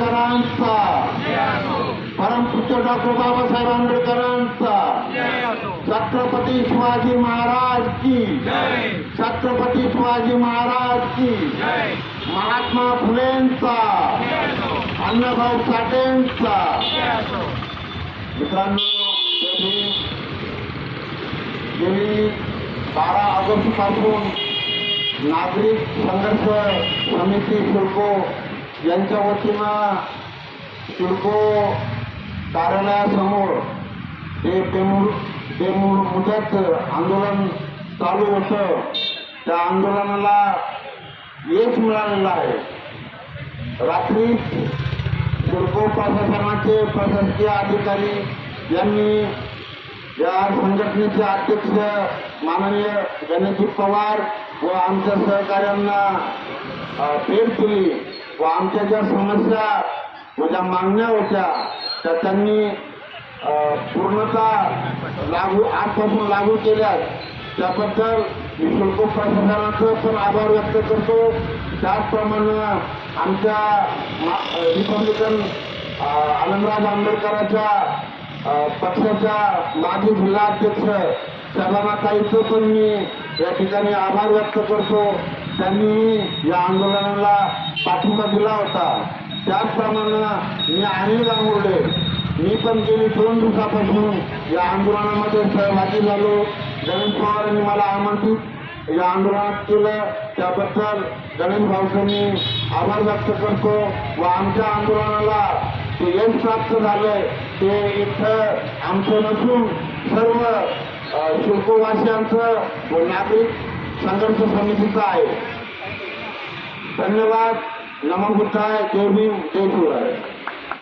आंबेडकरांचा. परम पुत्र डॉक्टर बाबासाहेब आंबेडकरांचा. छत्रपती शिवाजी महाराज की. छत्रपती शिवाजी महाराज की. महात्मा फुलेंचा. अण्णाभाऊ साठेंचा. मित्रांनो गेली बारा ऑगस्टपासून नागरिक संघर्ष समिती शुल्को यांच्या वतीनं सिडको कार्यालयासमोर हे बेमूळ बेमूळ मुदत आंदोलन चालू होतं. त्या आंदोलनाला यश मिळालेलं आहे. रात्री सिडको प्रशासनाचे प्रशासकीय अधिकारी यांनी या संघटनेचे अध्यक्ष माननीय गणेशजी पवार व आमच्या सहकाऱ्यांना भेट दिली. व आमच्या ज्या समस्या व ज्या मागण्या होत्या त्या त्यांनी पूर्णतः लागू आजपासून लागू केल्या त्याबद्दल मी शुल्क प्रशासनाचं पण आभार व्यक्त करतो. त्याचप्रमाणे आमच्या मा- रिपब्लिकन आनंदराज आंबेडकरांच्या पक्षाच्या माजी जिल्हाध्यक्ष शबानाताईचं पण मी या ठिकाणी आभार व्यक्त करतो. त्यांनी या आंदोलनाला पाठिंबा दिला होता. त्याचप्रमाणे मी अनिल गांगुर्डे मी पण गेली दोन दिवसापासून या आंदोलनामध्ये सहभागी झालो. गणेश पवारांनी मला आमंत्रित या आंदोलनात केलं. त्याबद्दल गणेश भाऊसांनी आभार व्यक्त करतो व आमच्या आंदोलनाला ते यश प्राप्त झालंय ते इथं आमचं नसून सर्व शिल्पवासियांचं व नागरिक संघर्ष समितीचं आहे. धन्यवाद. नमो बुद्धाय. जय भीम. जय शिवराय